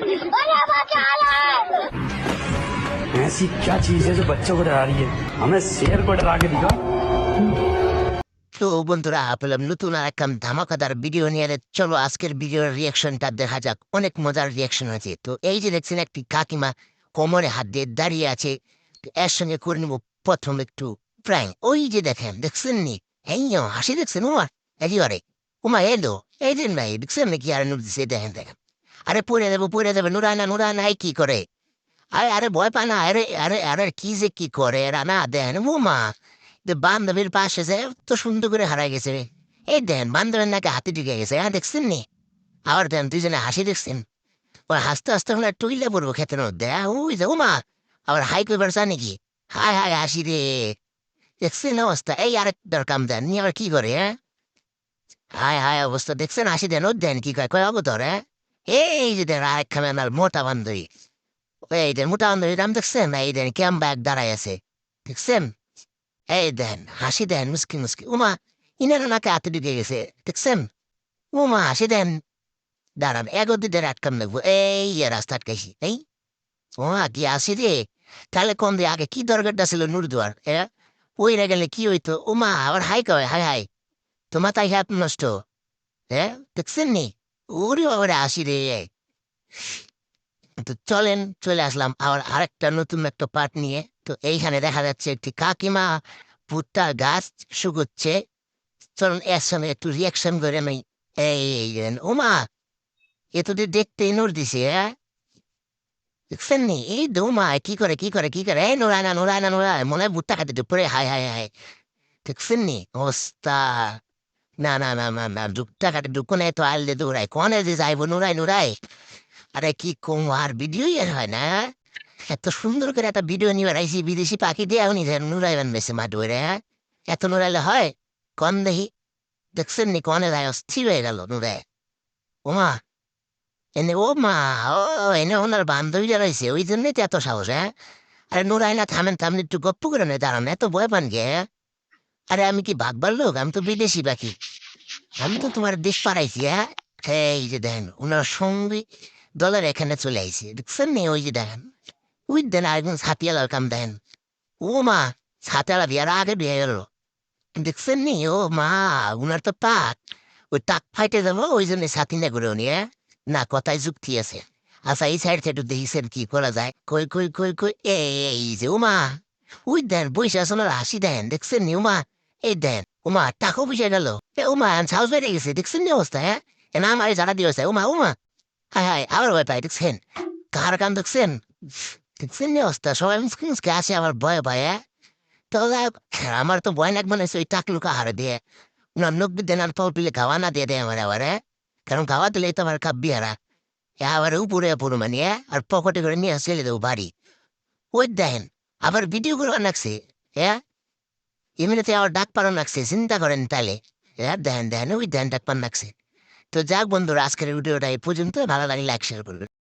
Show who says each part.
Speaker 1: अरे बचा ले
Speaker 2: ऐसी क्या चीज है जो बच्चों को डरा रही है हमें शेर को डरा के दिखा
Speaker 3: তো বন্ধুরা পেলাম নতুন আর একটা ধামাকাদার ভিডিও নিয়ে এলে চলো আজকের ভিডিওর রিয়াকশনটা দেখা যাক অনেক মজার রিয়াকশন হয়েছে তো এই যে দেখছেন একটি কাকিমা কোমরে হাত দিয়ে দাঁড়িয়ে আছে তো এর সঙ্গে করে নেবো প্রথম একটু প্রায় ওই যে দেখেন দেখছেন নি এই ও, হাসি দেখছেন উমা একেবারে উমা এলো এই দিন ভাই দেখছেন নাকি আর নুর দিছে দেখেন দেখেন আরে পড়ে দেবো, পড়ে দেবে, নুরানা নুরানা কি করে? আরে আরে ভয় পা না, আরে আরে আরে, কি যে কি করে? এরা না দেন উমা যে বান্ধবীর পাশে যে তো সুন্দর করে হারাই গেছে এই দেন, বান্ধবের নাকি হাতে ঢুকে গেছে হ্যাঁ দেখছেন নি? আবার দেন, দুইজনে হাসি দেখছেন। ওই হাসতে হাসতে হলে টুইলে পড়ব খেতে মধ্যে হ্যাঁ? ওই যে উমা আবার হাই করবার চা নাকি হাই হাই হাসি রে। দেখছেন অবস্থা? এই আরেক দরকার দেন, নিয়ে আবার কি করে হ্যাঁ? হাই হাই অবস্থা। দেখছেন হাসি দেন, ও দেন, কি কয় কয় অবতর হ্যাঁ? এই যে দেন আরেক খামেনার মোটা বান্ধবী এই দেন মোটা বান্ধবী নাম দেখছেন এই দেন কেম ব্যাগ দাঁড়ায় আছে দেখছেন এই দেন হাসি দেন মুসকি মুসকি উমা ইনার নাকে হাতে ঢুকে গেছে দেখছেন উমা হাসি দেন দাঁড়ান এগো দিদের আটকাম লাগবো এই রাস্তা আটকাইছি এই উমা কি আসি রে তাহলে কোন দিয়ে আগে কি দরকারটা ছিল নুরদুয়ার এ ওই রে গেলে কি হইতো উমা আবার হাই কয় হাই হাই তোমার তাই হাত নষ্ট হ্যাঁ দেখছেন নি ওরে ওরে আসি রে। তো চলেন, চলে আসলাম। আবার আরেকটা নতুন একটা পার্ট নিয়ে। তো এইখানে দেখা যাচ্ছে একটি কাকিমা ভুট্টা গাছ শুকোচ্ছে। চলুন, এর সঙ্গে একটু রিয়াকশন করে আমি এই ওমা এ তো দিয়ে দেখতে নূর দিছে হ্যাঁ? দেখছেন নি? এই দৌমা কি করে কি করে কি করে? এই নোরায় না নোরায় না নোরায় মনে হয় ভুট্টা খাতে পরে হাই হাই হাই দেখছেন নি? অবস্থা। না না না ভুট্টা খাতে ঢুকুনে তো আল দিয়ে দৌড়ায়। কনে যে যাইব নোরাই নোরাই আরে কি কম, আর ভিডিও এর হয় না। এত সুন্দর করে একটা ভিডিও নিয়ে বেড়াইছি বিদেশি পাখি দিয়ে উনি নুরাইবেন বেশি মা ডোরে এত নুরাইলে হয়? কন দেখি? দেখছেন নি কনে যায়? অস্থির হয়ে গেল নুরে ওমা, এনে ও মা ও, এনে ওনার বান্ধবী রয়েছে, ওই জন্যই তো এত সাহস হ্যাঁ? আরে নুরাই না থামেন থামেন, একটু গপ্প করে নেই দাঁড়ান, এত ভয় পান গে হ্যাঁ? আরে আমি কি ভাগবার লোক? আমি তো বিদেশি পাখি। আমি তো তোমার দেশ পাড়াইছি হ্যাঁ? এই যে দেখেন, ওনার সঙ্গে দলের এখানে চলে আইছে। দেখছেন নি? ওই যে দেখেন। ওই দেন আরেকজন ছাতিয়ালার কাম দেন ও মা, ছাতিয়ালা বিয়ার আগে বিয়ে গেল দেখছেন নি? ও মা, উনার তো টাক। ওই টাক ফাইটে যাব, ওই জন্য ছাতি না করে উনি হ্যাঁ? না, কথায় যুক্তি আছে। আচ্ছা এই সাইড থেকে দেখিছেন কি? করা যায়। কই কই কই কই, এই যে, ও মা। ওই দেন আসুন হাসি দেন দেখছেন নি? উমা এই দেন উমা টাকাও বুঝে গেল উমা সাহস বেড়ে গেছে দেখছেন অবস্থা হ্যাঁ এ না আমার যারা দিয়েছে উমা উমা হাই হাই আবার ভয় পাই দেখছেন কার কান দেখছেন দেখছেন অবস্থা সবাই মুসকে মুসকে আসে আমার ভয় পায়? তো আমার তো ভয় লাগবে না ওই টাকলুকা হারে দিয়ে উনার নখ দেনার পাও পিলে খাওয়া না দিয়ে দেয় আমার আবার? কারণ খাওয়া দিলে তো আমার কাব্যি হারা আবার উপরে পুরো মানে হ্যাঁ? আর পকেটে করে নিয়ে চলে দেবো বাড়ি ওই দেখেন আবার ভিডিও করে রাখছে হ্যাঁ এমনিতে আবার ডাক পালন রাখছে চিন্তা করেন তাহলে হ্যাঁ দেখেন দেখেন, ওই ধ্যান ডাক পান রাখছে তো যাক বন্ধুরা, আজকের ভিডিওটা এই পর্যন্ত ভালো লাগলে লাইক শেয়ার করবেন।